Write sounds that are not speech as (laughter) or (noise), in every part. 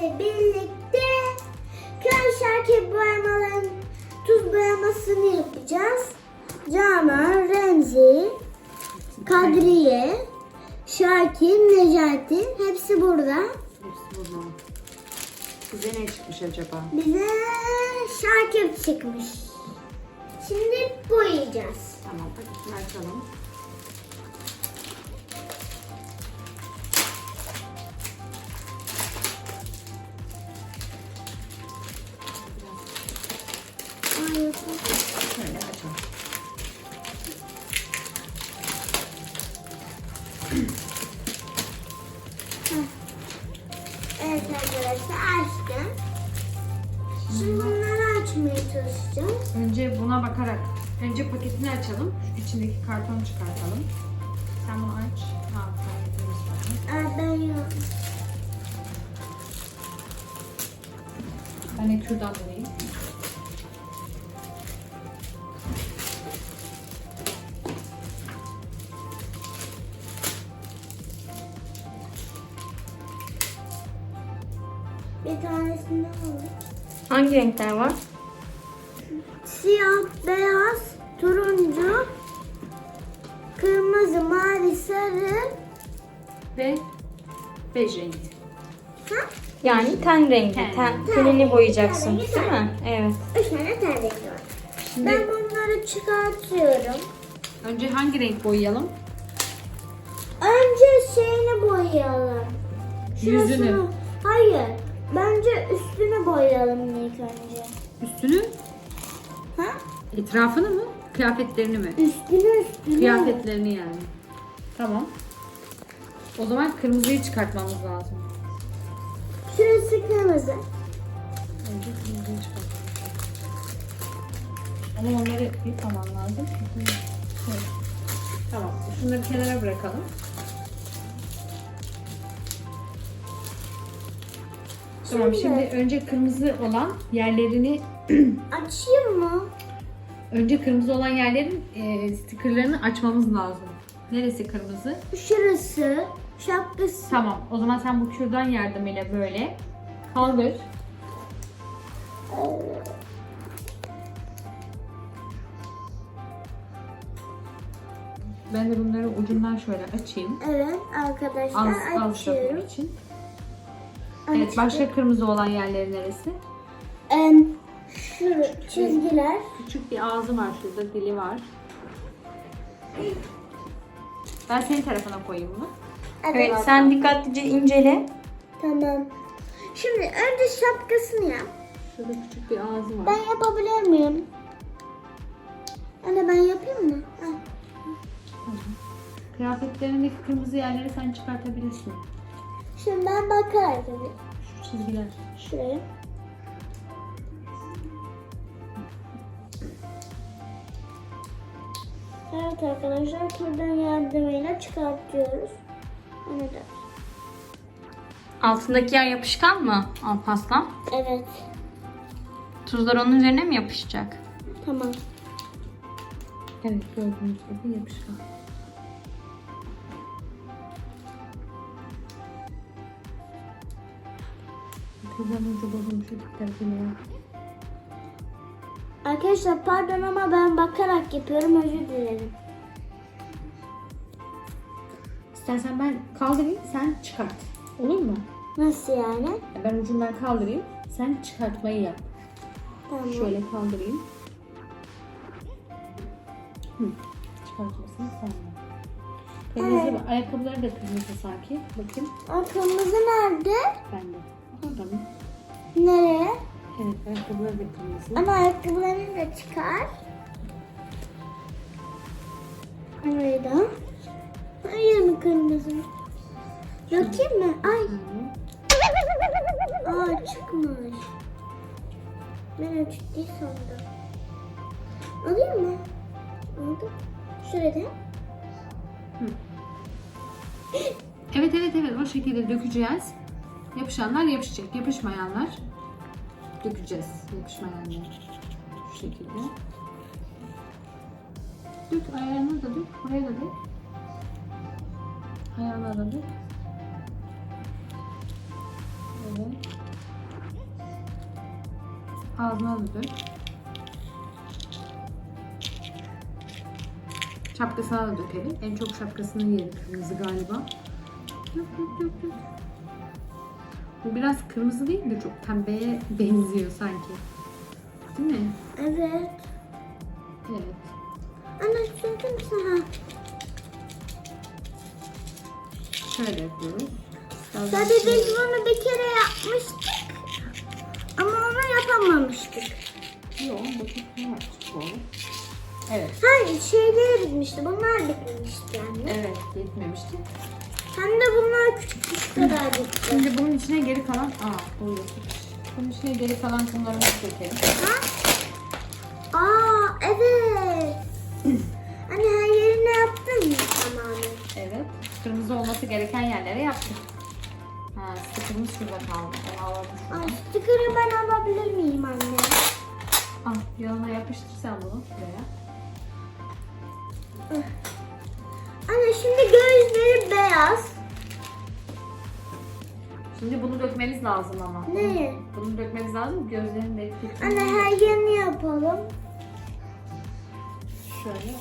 boyamayla birlikte köy şarkı boyamaların tuz boyamasını yapacağız. Canan, Remzi, Kadriye, Şakir, Necati hepsi burada. Hepsi burada. Size ne çıkmış acaba? Bize Şakir çıkmış. Şimdi boyayacağız. Tamam paketini açalım. Ay, Şöyle açalım. Evet arkadaşlar açtım. Şimdi bunları açmaya çalışacağız. Önce buna bakarak, önce paketini açalım. Şu içindeki kartonu çıkartalım. Sen bunu aç. Ha. Aa, ben yok. Ben de kürdan vereyim. Alalım. Hangi renkler var? Siyah, beyaz, turuncu, kırmızı, mavi, sarı. Ve bej rengi. Ha? Yani ten rengi. Ten. Ten, Ten tenini rengi, boyayacaksın ten rengi, değil ten mi? Evet. Üç tane terlik var. Şimdi Ben bunları çıkartıyorum. önce hangi renk boyayalım? Önce şeyini boyayalım. Yüzünü. Hayır. Bence üstünü boyayalım ilk önce. Üstünü, Ha? etrafını mı? Kıyafetlerini mi? Üstünü üstünü. Kıyafetlerini yani. Tamam. O zaman kırmızıyı çıkartmamız lazım. Şurası kırmızı. Önce kırmızıyı çıkartmamız Ama onları yıkaman lazım. Evet. Tamam. Şunları kenara bırakalım. Tamam şimdi önce kırmızı olan yerlerini (clears throat) Açayım mı? önce kırmızı olan yerlerin e, stickerlarını açmamız lazım. Neresi kırmızı? Şurası. Şapkası. Tamam. O zaman sen bu kürdan yardımıyla böyle kaldır. Ben de bunları ucundan şöyle açayım. Evet arkadaşlar Az az açıyorum. yapmak için. Evet, Açtım. başka kırmızı olan yerleri neresi? Em, şu çizgiler. Küçük bir ağzı var şurada, dili var. Ben senin tarafına koyayım bunu. Evet sen dikkatlice incele. Tamam. Şimdi önce şapkasını yap. Şurada küçük bir ağzı var. Ben yapabilir miyim? Anne ben yapayım mı? Ha. Kıyafetlerindeki kırmızı yerleri sen çıkartabilirsin. Şimdi ben bakarak yapayım. Şu çizgiler. Şuraya. Evet arkadaşlar buradan yardımıyla çıkartıyoruz. Onu da. Altındaki yer yapışkan mı Alpaslan? Evet. Tuzlar onun üzerine mi yapışacak? Tamam. Evet gördüğünüz gibi yapışkan. Ucu bozulmuş öteki tarafını ya. Arkadaşlar pardon ama ben bakarak yapıyorum özür dilerim. İstersen ben kaldırayım sen çıkart. Olur mu? Nasıl yani? Ben ucundan kaldırayım. Sen çıkartmayı yap. Tamam. Şöyle kaldırayım. Hı. Çıkartmasını sen yap. Kırmızı Evet. ayakkabıları da kırmızı sanki. Bakayım. O kırmızı nerede? Bende. Mı? Nereye? Evet ayakkabıları da kırmızı. Ama ayakkabılarını da çıkar. Orayı da. Hayır mı kırmızı? Bakayım mı? Ay. Hı. Aa çıkmış. Ben açık değil sandım. Alayım mı? Aldım. Şurada. Evet evet evet o şekilde dökeceğiz. Yapışanlar yapışacak. Yapışmayanlar dökeceğiz. Yapışmayanlar. Şu şekilde. Dök ayağını da dök. Buraya da dök. Ayağına da dök. Evet. Ağzına da dök. Şapkasına da dökelim. En çok şapkasının yeri kırmızı galiba. Dök dök dök dök. Bu biraz kırmızı değil de çok pembeye benziyor sanki. Değil mi? Evet. Evet. Anne misin? Ha. Şöyle yapıyoruz. Biraz Tabii biz bunu bir kere yapmıştık. Ama onu yapamamıştık. Yok, bu çok yavaş bu. Evet. Hayır şeyleri bitmişti. Bunlar bitmemişti yani. Evet, yetmemişti. Hem de bunlar küçük küçük kadar bitti. Şimdi bunun içine geri kalan... Aa, oluyor. Bunun içine geri kalan kumlarımızı dökelim. Ha? Aa evet. (clears throat) Anne her yerine yaptın mı tamamen? Evet. Kırmızı olması gereken yerlere yaptık. Ha, sticker'ımız şurada kaldı. Onu alalım şuradan. sticker'ı ben alabilir miyim anne? Al, yanına yapıştır sen bunu şuraya. Anne şimdi gözleri beyaz. Şimdi bunu dökmeniz lazım ama. Ne? Bunu dökmeniz lazım. Gözlerini de etkili. Anne her yerini yapalım. Şöyle.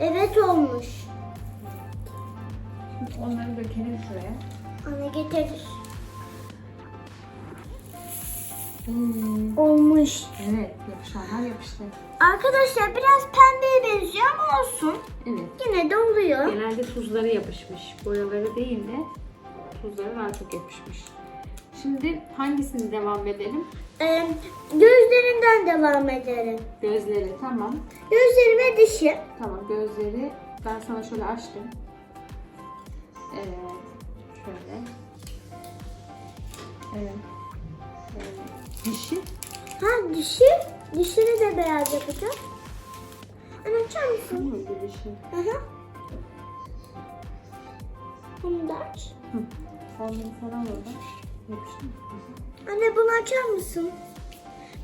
Evet olmuş. Şimdi onları dökelim şuraya. Anne getir. Hmm. Olmuş. Evet, yapışanlar yapıştı. Arkadaşlar biraz pembeye benziyor ama olsun. Evet. Yine de oluyor. Genelde tuzları yapışmış. Boyaları değil de tuzları daha çok yapışmış. Şimdi hangisini devam edelim? Ee, gözlerinden devam edelim. Gözleri tamam. Gözleri ve dişi. Tamam gözleri ben sana şöyle açtım. Evet. Şöyle. Evet. Dişi. Ha dişi. Dişini de beyaz yapacağım. Anne açar mısın? Muydu dişi? Hı hı. Bunu da aç. Hı. Onları falan orada. Yapıştı mı? Anne bunu açar mısın?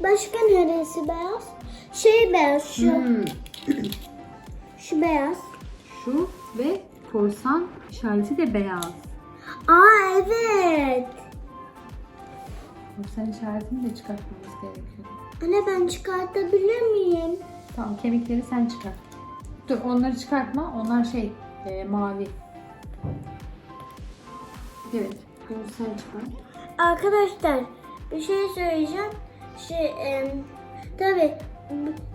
Başka neresi beyaz? Şey beyaz şu. Hmm. (clears throat) Şu beyaz. Şu ve korsan işareti de beyaz. Aa evet. Korsan işaretini de çıkartmamız gerekiyor. Anne ben çıkartabilir miyim? Tamam kemikleri sen çıkart. Dur onları çıkartma. Onlar şey e, mavi. Evet. Bunu sen çıkart. Arkadaşlar bir şey söyleyeceğim. Şey e, tabi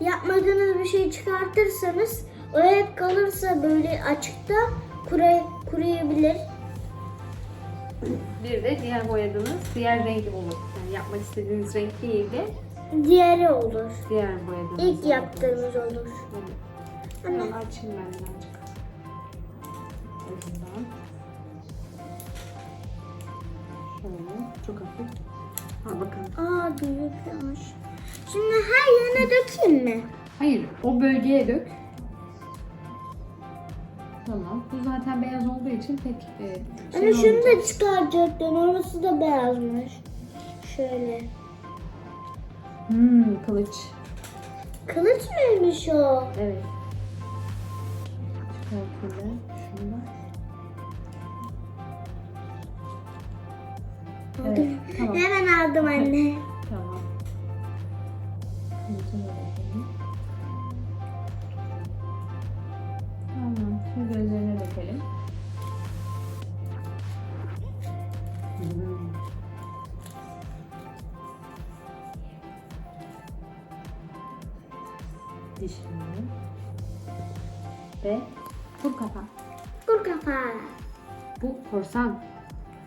yapmadığınız bir şey çıkartırsanız o hep kalırsa böyle açıkta kuray, kuruyabilir. Bir de diğer boyadığınız diğer rengi olur. Yapmak istediğiniz renk değil de Diğeri olur. diğer boyadığınız İlk yaptığımız olur. Evet. Anne. Hemen açayım ben birazcık. Ucundan. Şöyle. Çok hafif. Al bakalım. Aa büyükmüş. Şimdi her yerine dökeyim mi? Hayır, o bölgeye dök. Tamam. Bu zaten beyaz olduğu için pek e, şey Anne şunu da çıkaracaktın. Orası da beyazmış. Şöyle. Hmm, kılıç. Kılıç mıymış o? Evet. Da. Evet, tamam. Hemen aldım anne. Korsan.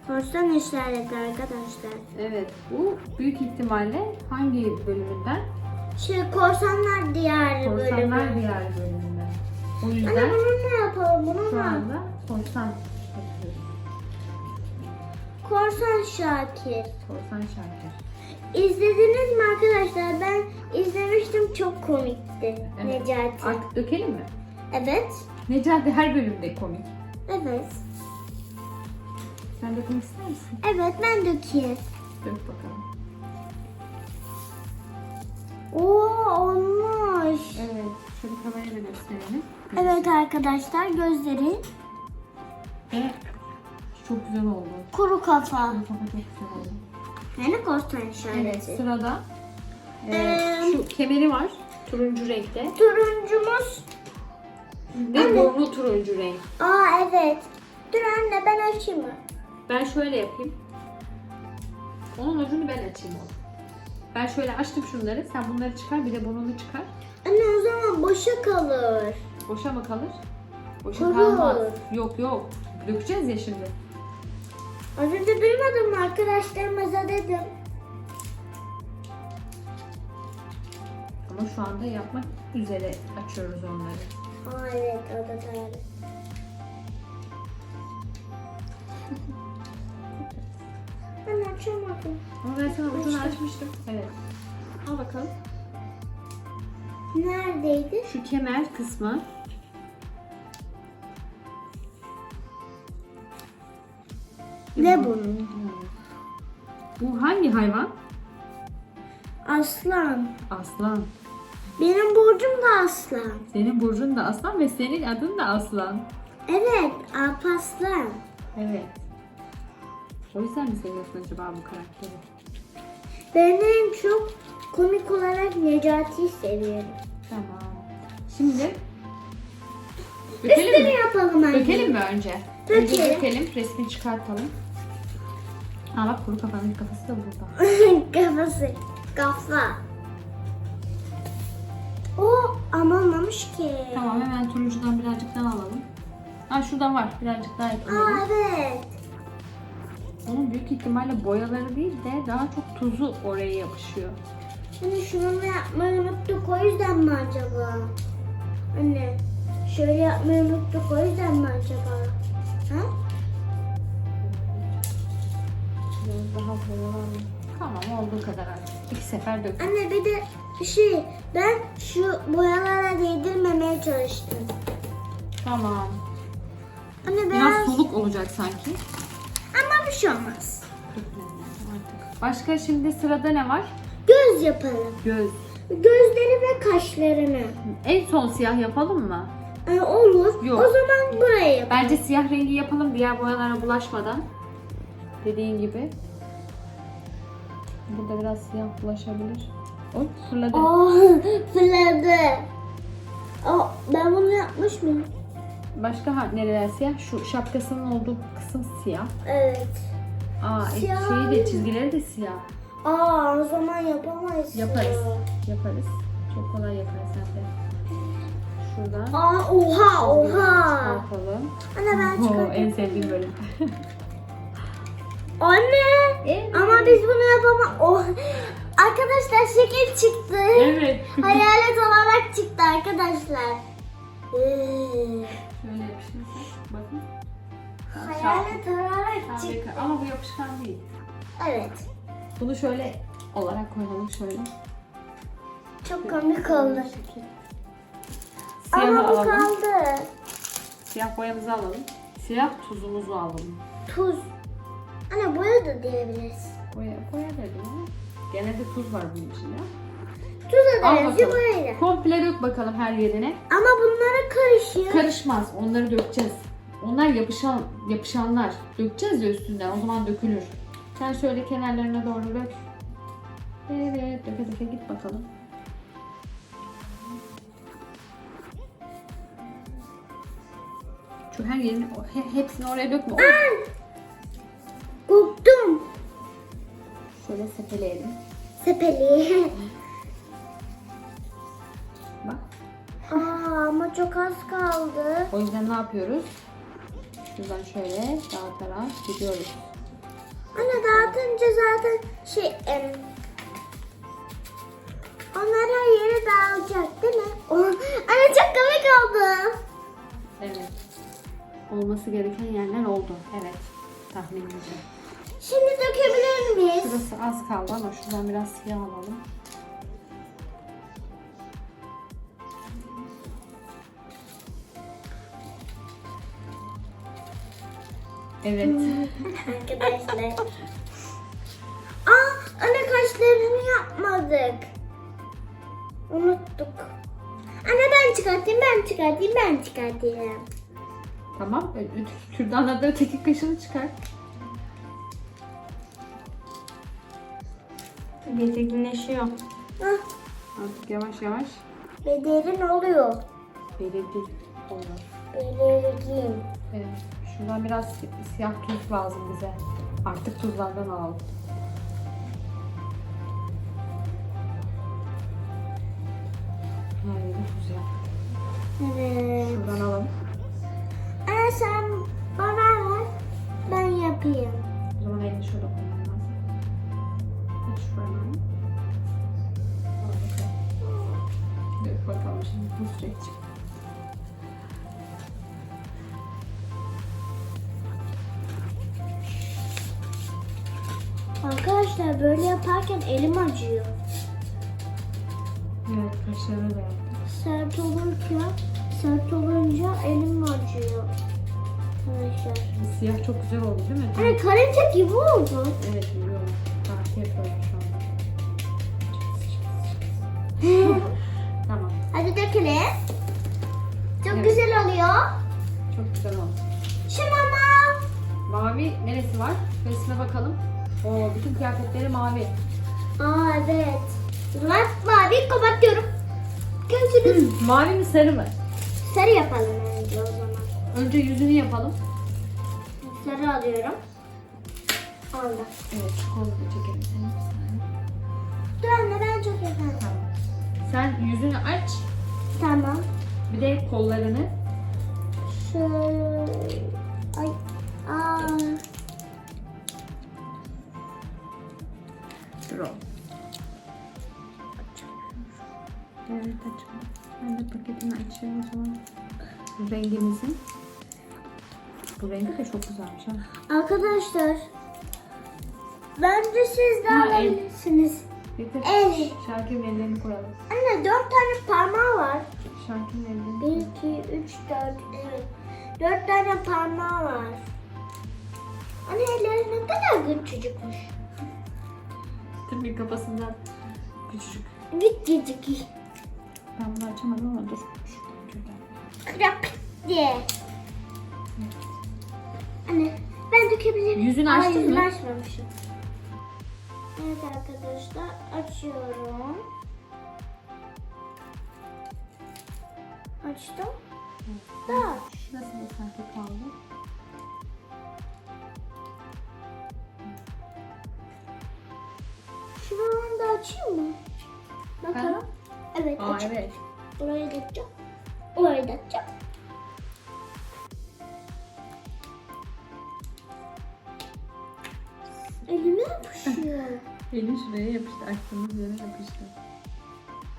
Korsan işareti arkadaşlar. Evet. Bu büyük ihtimalle hangi bölümünden? Şey korsanlar diğer Korsanlar bölümü. diğer bölümünden. O Anne yüzden bunu ne yapalım? Bunu şu mu? anda korsan yapıyoruz. Korsan Şakir. Korsan şarkı. İzlediniz mi arkadaşlar? Ben izlemiştim çok komikti. Evet. Necati. Artık dökelim mi? Evet. Necati her bölümde komik. Evet. Sen dökmek ister misin? Evet ben dökeyim. Dök bakalım. Oo olmuş. Evet. Şöyle kamerayla gösterelim. Evet arkadaşlar gözleri Ve çok güzel oldu. kuru kafa. Kafa çok güzel oldu. Yani korsan Evet işareti. sırada e, Ee, şu kemeri var. Turuncu renkte. Turuncumuz. Ve Anne. turuncu renk. Aa evet. Dur anne ben açayım mı? Ben şöyle yapayım. Onun ucunu ben açayım onu. Ben şöyle açtım şunları. Sen bunları çıkar. Bir de burnunu çıkar. Anne o zaman boşa kalır. Boşa mı kalır? Boşa Kalır. kalmaz. Yok yok. Dökeceğiz ya şimdi. Az önce duymadın mı arkadaşlarımıza dedim. Ama şu anda yapmak üzere açıyoruz onları. Aa evet o da doğru. Ben açamadım. Ama ben sana ucunu açmıştım. Evet. Al bakalım. Neredeydi? Şu kemer kısmı. Ne bunun? Bu hangi hayvan? Aslan. Aslan. Benim burcum da aslan. Senin burcun da aslan ve senin adın da aslan. Evet, Alpaslan. Evet. O yüzden mi seviyorsun acaba bu karakteri? Ben en çok komik olarak Necati'yi seviyorum. Tamam. Şimdi dökelim Üstünü mi? yapalım anne. Dökelim mi önce? Önce Dökelim. dökelim. Resmini çıkartalım. Aa bak kuru kafanın kafası da burada. (laughs) Kafası. Kafa. O ama olmamış ki. Tamam hemen turuncudan birazcık daha alalım. Aa şurada var. Birazcık daha Aa yapalım. evet. Onun büyük ihtimalle boyaları değil de daha çok tuzu oraya yapışıyor. Hani şunu yapmayı unuttuk o yüzden mi acaba? Anne şöyle yapmayı unuttuk o yüzden mi acaba? Ha? Biraz daha boyalar. Tamam olduğu kadar artık. İki sefer dök. Anne bir de şey ben şu boyalara değdirmemeye çalıştım. Tamam. Anne Biraz biraz soluk olacak sanki. Bir şey olmaz. Başka şimdi sırada ne var? Göz yapalım. Göz. Gözleri ve kaşlarını. En son siyah yapalım mı? Ee, olur. Yok. O zaman buraya yapalım. Bence siyah rengi yapalım diğer boyalara bulaşmadan. Dediğin gibi. Burada biraz siyah bulaşabilir. Oy fırladı. Oh (laughs) fırladı. Oh, ben bunu yapmış mıyım? Başka ha- nereler siyah? Şu şapkasının olduğu kısım siyah. Evet. Aa e, Siyah. şeyi de çizgileri de siyah. Aa o zaman yapamayız. Yaparız. ya. Yaparız. Çok kolay yaparız hem de. Şuradan. Aa oha oha. Çıkartalım. Anne ben Oo, en sevdiğim bölüm. (laughs) Anne. Evet. Ama biz bunu yapamam. Oh. Arkadaşlar şekil çıktı. Evet. Hayalet olarak çıktı arkadaşlar. (laughs) Ee, Şöyle yapıştırırsak bakın. Hayalet olarak Tam çıktı. Ama bu yapışkan değil. Evet. Bunu şöyle olarak koyalım şöyle. Çok komik oldu. Siyahı Ama bu alalım. kaldı. Siyah boyamızı alalım. Siyah tuzumuzu alalım. Tuz. Anne boya da diyebiliriz. Boya, boya dedim ama. Gene de tuz var bunun içinde. Tuz da Al deriz bakalım. Komple dök bakalım her yerine. Ama bunlara karışıyor. Karışmaz. Onları dökeceğiz. Onlar yapışan yapışanlar. Dökeceğiz ya üstünden. O zaman dökülür. Sen şöyle kenarlarına doğru dök. Evet, döke döke git bakalım. Şu her yerini, hepsini oraya dökme. O- Koptum. Şöyle sepeleyelim. Sepeli. Ama çok az kaldı. O yüzden ne yapıyoruz? Şuradan şöyle dağıtarak gidiyoruz. Anne dağıtınca zaten şey... em, onlar her yere dağılacak değil mi? Oh, Anne çok komik oldu. Evet. Olması gereken yerler oldu. Evet. Tahminimce. Şimdi dökebilir miyiz? Şurası az kaldı ama şuradan biraz siyah alalım. Evet. Arkadaşlar. Aa anne kaşlarını yapmadık. Unuttuk. Anne ben çıkartayım, ben çıkartayım, ben çıkartayım. tamam. Ö- ö- Şuradan da öteki kaşını çıkar. belirginleşiyor. Hah, Artık yavaş yavaş Bederin oluyor. belirgin olur. Belirgin. Evet. Şuradan biraz si- siyah tuz lazım bize. Artık tuzlardan alalım. Yeri tuz yap. Evet. Şuradan alalım. Anne sen bana ver. Ben yapayım. O zaman elini şurada koymam lazım. Aç şuradan. Dök bakalım şimdi tuz çekecek. Arkadaşlar böyle yaparken elim acıyor. Evet kaşarı da. Sert olurken, sert olunca elim acıyor. Arkadaşlar. Siyah çok güzel oldu değil mi? Anne karınca gibi oldu. Evet biliyorum. Tarif yapıyorum şu anda. (laughs) Tamam. Hadi dökelim. Çok Evet. güzel oluyor. Çok güzel oldu. Şu mama. Mavi neresi var? Resme bakalım. Oo, bütün kıyafetleri mavi. Aa evet. Lan mavi kapatıyorum. Görüşürüz. mavi mi sarı mı? Sarı yapalım önce o zaman. Önce yüzünü yapalım. Sarı alıyorum. Aldım. Evet kolunu da çekelim saniye. Dur anne ben çok yaparım. Tamam. Sen yüzünü aç. Tamam. Bir de kollarını. Şöyle. Ay. Aa. Dur o. Evet açalım. Ben de paketini açayım o zaman. Rengimizin. Bu rengi de çok güzelmiş ha. Arkadaşlar. Bence siz de Ha, el. alabilirsiniz. Getir. El. Şarkının ellerini koyalım. Anne dört tane parmağı var. Şarkının ellerini. Bir, iki, üç, dört. Evet. Dört tane parmağı var. Anne elleri ne kadar küçücükmüş. Tabii kafasından küçücük. Gecik. Ben bunu açamadım ama dur. Krak diye. Anne ben dökebilirim. Yüzünü Aa, açtın yüzümü mı? açmamışım. Evet arkadaşlar açıyorum. Açtım. Daha da sanki kaldı. Şuralarını da açayım mı? Bakalım. Evet Aa aç. evet. Burayı da açacağım. Orayı da açacağım. Elime yapışıyor. (laughs) Elin şuraya yapıştı. Açtığımız yere yapıştı.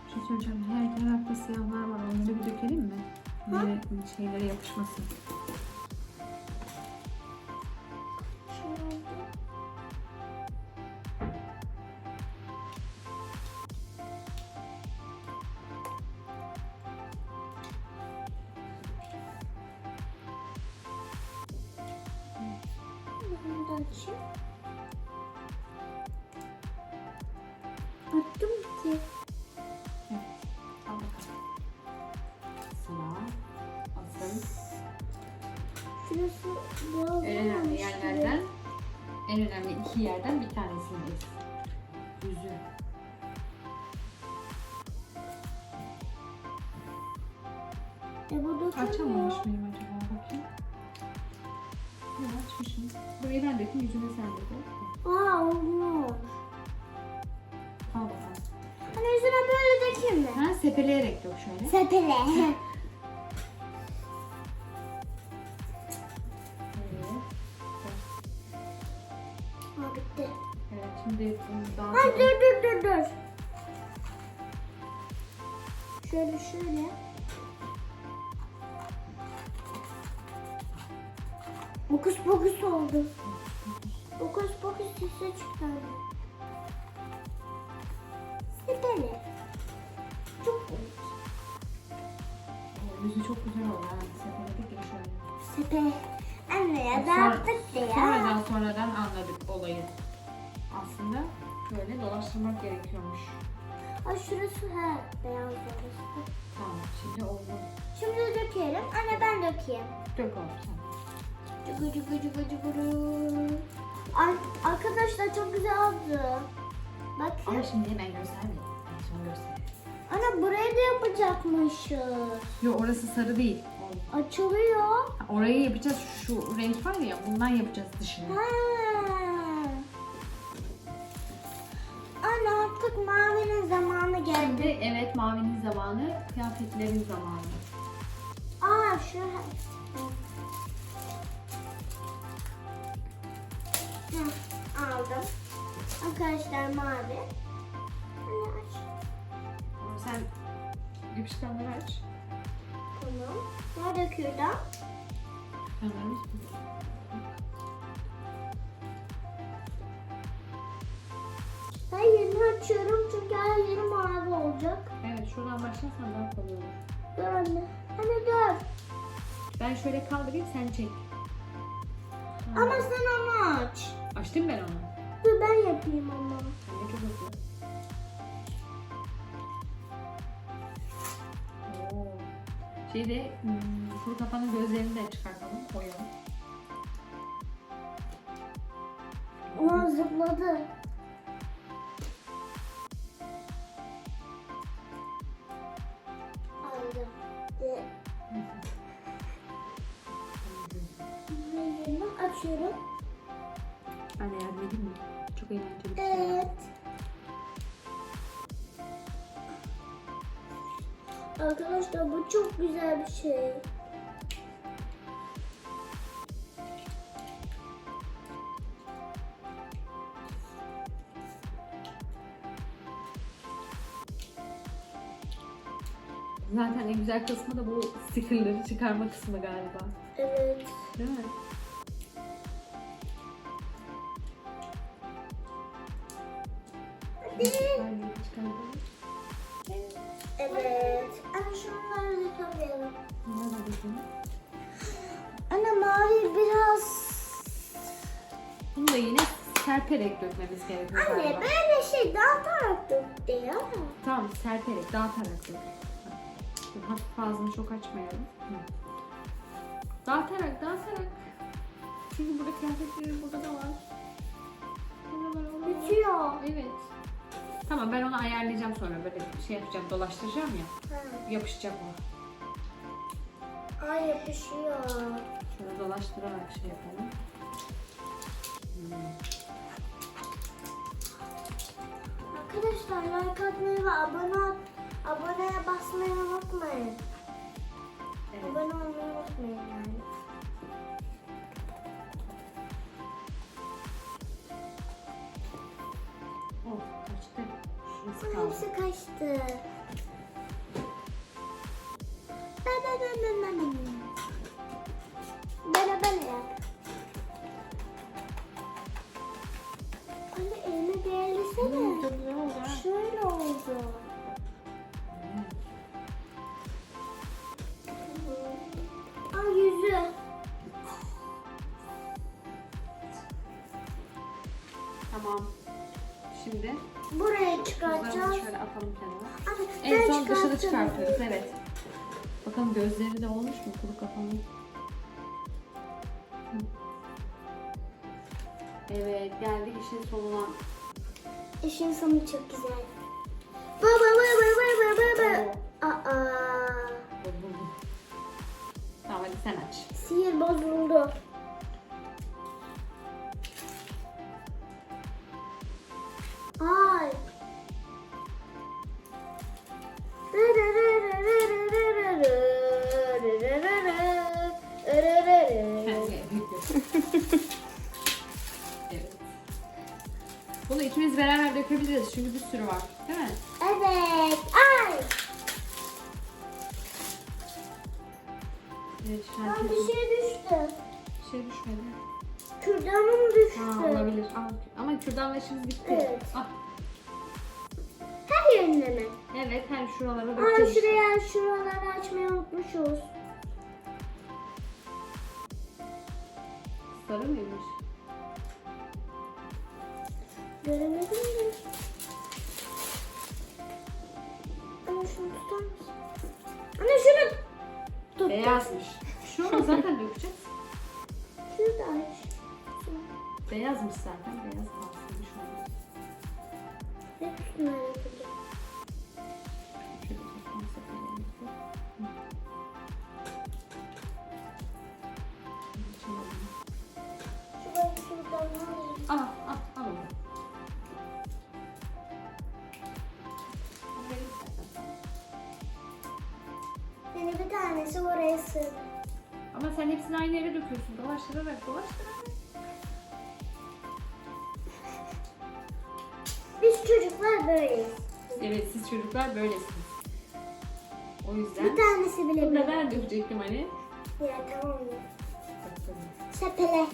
Bir şey söyleyeceğim. Her tarafta siyahlar var. Onları bir dökelim mi? Böyle şeylere yapışmasın. En önemli olmamış yerlerden, en önemli iki yerden bir tanesindeyiz. Yüzü. E bu da Açamamış mıyım acaba bakayım. Ya açmışım. Burayı ben dökeyim, yüzüne sen dök. Aa olmuş. Al bakalım. Hani yüzüne böyle dökeyim mi? Ha, sepeleyerek dök şöyle. Sepele. (laughs) şimdi bunu daha Ha dur dur dur dur. Şöyle şöyle. Bokus bokus oldu. Bokus bokus sesi çıkardı. Sepele. Çok komik. Yüzü çok güzel oldu ha. Sepeledik ya şöyle. Sepele. Anne ya Sonra- dağıttık da ya. Sonradan sonradan anladık olayı. Aslında böyle dolaştırmak gerekiyormuş. Ay şurası ha beyaz orası. Tamam, şimdi oldu. Şimdi dökelim. Anne ben dökeyim. Dök oğlum sen. Cıgı cıgı cıgı cıgı. Ay, arkadaşlar çok güzel oldu. Bak. Ama şimdi hemen göstermeyin. En son göster. Ana buraya da yapacakmışız. Yo orası sarı değil. Açılıyor. Orayı yapacağız. Şu renk var ya bundan yapacağız dışını. Ha. Şimdi evet mavinin zamanı, kıyafetlerin zamanı. Aa şu. Aldım. Arkadaşlar mavi. Anne aç. Ama sen yapışkanları aç. Tamam. Nerede kürdan? Kenarımız burada. Ben yerini açıyorum her yeri mavi olacak. Evet şuradan başlarsan daha kolay olur. Dur anne. Anne dur. Ben şöyle kaldırayım sen çek. Ama sen onu aç. Açtım ben onu. Dur ben yapayım. Sen de çok hızlı. Şeyde hmm, kuru kafanın gözlerini de çıkartalım. Koyalım. Ulan zıpladı. Açıyorum. De yardım edeyim mi? Çok eğlenceli bir şey. Evet. Arkadaşlar bu çok güzel bir şey. Zaten en güzel kısmı da bu stickerları çıkarma kısmı galiba. Evet. Değil mi? Evet. Anne şunları. Bunlar da bizim. Anne mavi biraz... Bunu da yine serperek dökmemiz gerekiyor Anne galiba. böyle şey dağıtarak döktü ya. Tamam serperek, dağıtarak dök. Hafif fazla çok açmayalım. Dağıtarak, dağıtarak. Çünkü burada kıyafetlerin burada da var. Bitiyor. Evet. Tamam ben onu ayarlayacağım sonra böyle şey yapacağım, dolaştıracağım ya. Ha. Yapışacak o. Ay yapışıyor. Şöyle dolaştırarak şey yapalım. Hmm. Arkadaşlar like atmayı ve abone aboneye basmayı unutmayın. Evet. Abone olmayı unutmayın yani. 使う。図書室。だ。Çıkarttım. çıkartıyoruz. Evet. Bakalım gözleri de olmuş mu kuru kafanın? Evet geldik işin sonuna. İşin sonu çok güzel. Şuralara Aa, şuraya şuraları açmayı unutmuşuz. Sarı mıymış? Göremedim mi? Anne şunu tutar mısın? Anne şunu tut. Beyazmış. Şunu zaten dökeceğiz. Şunu da aç. Beyazmış zaten. Beyaz hepsini aynı yere döküyorsun. Dolaştırarak, dolaştırarak. Biz çocuklar böyleyiz. Evet, siz çocuklar böylesiniz. O yüzden... Bir tanesi bile Bunu da böyle. ben dökecektim hani. Ya tamam ya. Sepele.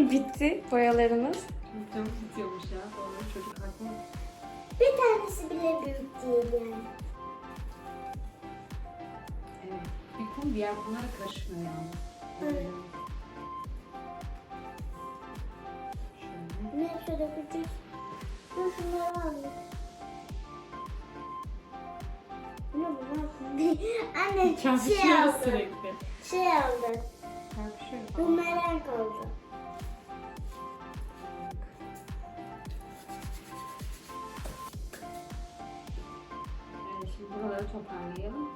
(laughs) Bitti boyalarımız. Canım tutuyormuş ya. Doğru çocuk haklı. Bir tanesi bile büyük değil yani. Kum diğer kumlara karışmıyor yani. Evet. Şöyle. Ne hepsi dökeceğiz. Dur şunları alayım. Ne bu? (laughs) Anne şey Çarpışıyoruz aldı. sürekli. Şey aldı. Çarpışıyoruz. Bumerang. Evet, şimdi buraları toparlayalım.